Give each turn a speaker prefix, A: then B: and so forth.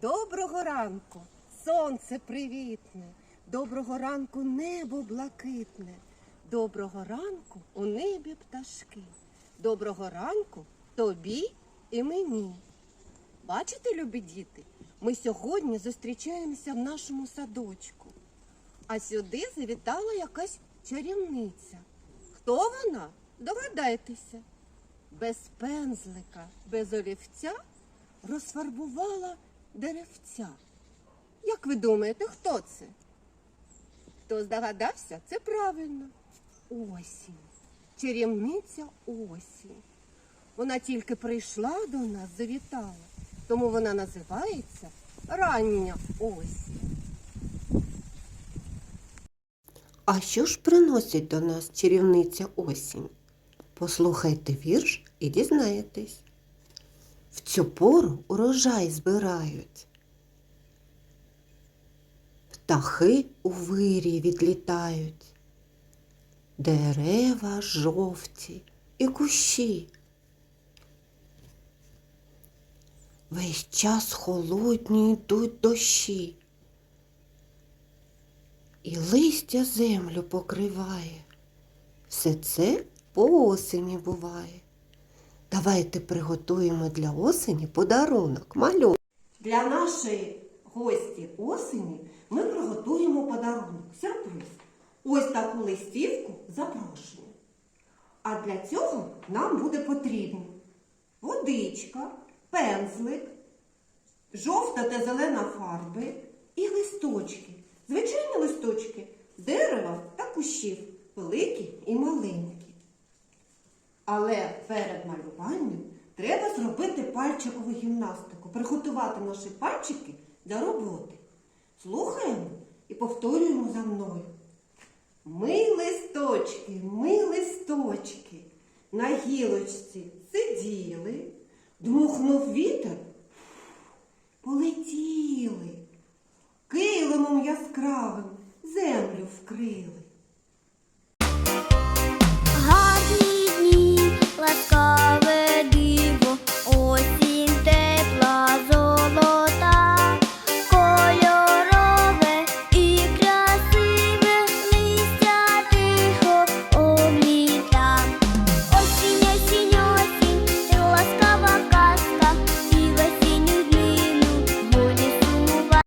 A: Доброго ранку, сонце привітне, доброго ранку небо блакитне, доброго ранку у небі пташки, доброго ранку тобі і мені. Бачите, любі діти, ми сьогодні зустрічаємося в нашому садочку, а сюди завітала якась чарівниця. Хто вона? Догадайтеся. Без пензлика, без олівця розфарбувала деревця. Як ви думаєте, хто це? Хто здогадався? Це правильно. Осінь. Чарівниця осінь. Вона тільки прийшла до нас, завітала, тому вона називається рання осінь.
B: А що ж приносить до нас чарівниця осінь? Послухайте вірш і дізнаєтесь. В цю пору урожай збирають. Птахи у вирі відлітають. Дерева жовті і кущі. Весь час холодні йдуть дощі. І листя землю покриває. Все це по осені буває. Давайте приготуємо для осені подарунок, малю.
A: Для нашої гості осені ми приготуємо подарунок, сюрприз. Ось таку листівку запрошення. А для цього нам буде потрібно водичка, пензлик, жовта та зелена фарби і листочки. Звичайні листочки дерева та кущів, великі і маленькі. Але перед малюванням треба зробити пальчикову гімнастику, приготувати наші пальчики для роботи. Слухаємо і повторюємо за мною. Ми листочки, ми листочки, на гілочці сиділи, дмухнув вітер, полетіли, килимом яскравим землю вкрили.